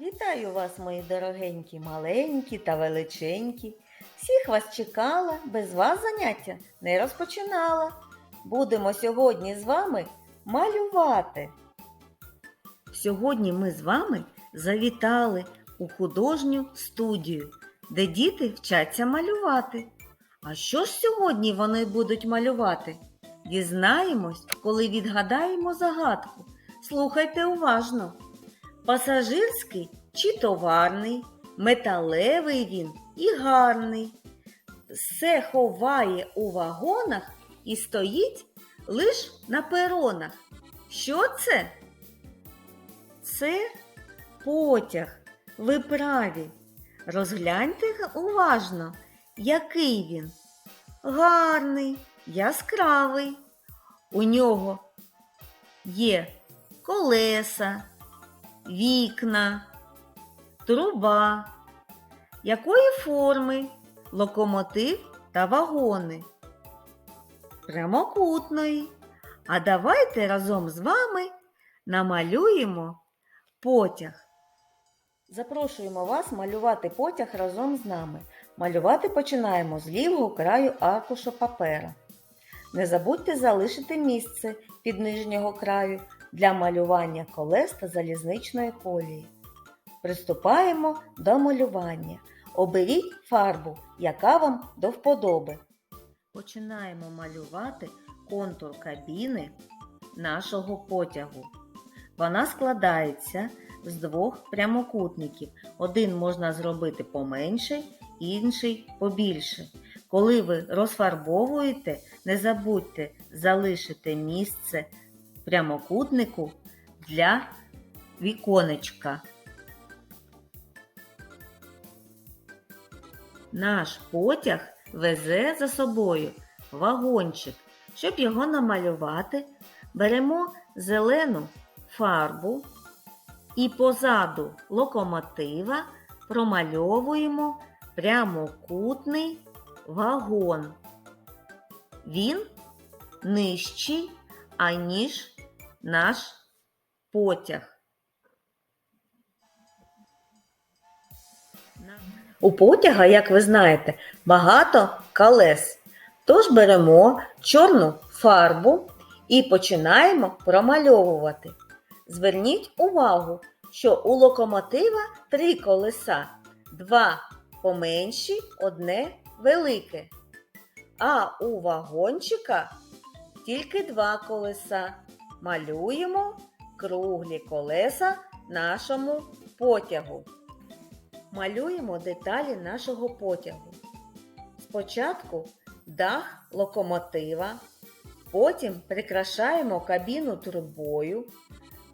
Вітаю вас, мої дорогенькі, маленькі та величенькі. Всіх вас чекала, без вас заняття не розпочинала. Будемо сьогодні з вами малювати. Сьогодні ми з вами завітали у художню студію, де діти вчаться малювати. А що ж сьогодні вони будуть малювати? Дізнаємось, коли відгадаємо загадку. Слухайте уважно. Пасажирський чи товарний, металевий він і гарний. Все ховає у вагонах і стоїть лиш на перонах. Що це? Це потяг. Ви праві. Розгляньте уважно, який він. Гарний, яскравий. У нього є колеса, вікна, труба. Якої форми локомотив та вагони? Прямокутної. А давайте разом з вами намалюємо потяг. Запрошуємо вас малювати потяг разом з нами. Малювати починаємо з лівого краю аркушу папера. Не забудьте залишити місце під нижнього краю для малювання колес та залізничної колії. Приступаємо до малювання. Оберіть фарбу, яка вам до вподоби. Починаємо малювати контур кабіни нашого потягу. Вона складається з двох прямокутників. Один можна зробити поменше, інший побільше. Коли ви розфарбовуєте, не забудьте залишити місце прямокутнику для віконечка. Наш потяг везе за собою вагончик. Щоб його намалювати, беремо зелену фарбу і позаду локомотива промальовуємо прямокутний вагон. Він нижчий, аніж наш потяг. У потяга, як ви знаєте, багато колес. Тож беремо чорну фарбу і починаємо промальовувати. Зверніть увагу, що у локомотива три колеса, два поменші, одне велике. А у вагончика тільки два колеса. Малюємо круглі колеса нашому потягу. Малюємо деталі нашого потягу. Спочатку дах локомотива, потім прикрашаємо кабіну трубою,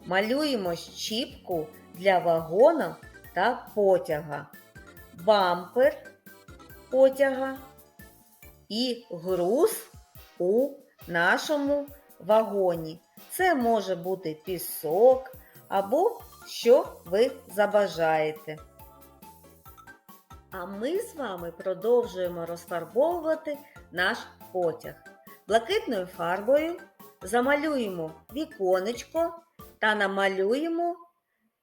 малюємо щіпку для вагона та потяга, бампер потяга і груз у нашому вагоні. Це може бути пісок або що ви забажаєте. А ми з вами продовжуємо розфарбовувати наш потяг. Блакитною фарбою замалюємо віконечко та намалюємо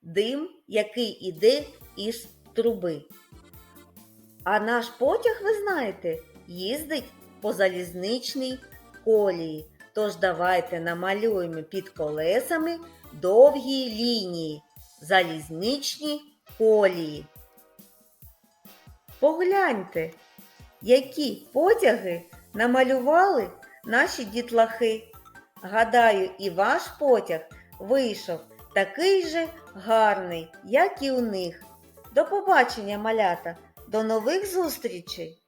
дим, який іде із труби. А наш потяг, ви знаєте, їздить по залізничній колії. Тож давайте намалюємо під колесами довгі лінії, залізничні колії. Погляньте, які потяги намалювали наші дітлахи. Гадаю, і ваш потяг вийшов такий же гарний, як і у них. До побачення, малята! До нових зустрічей!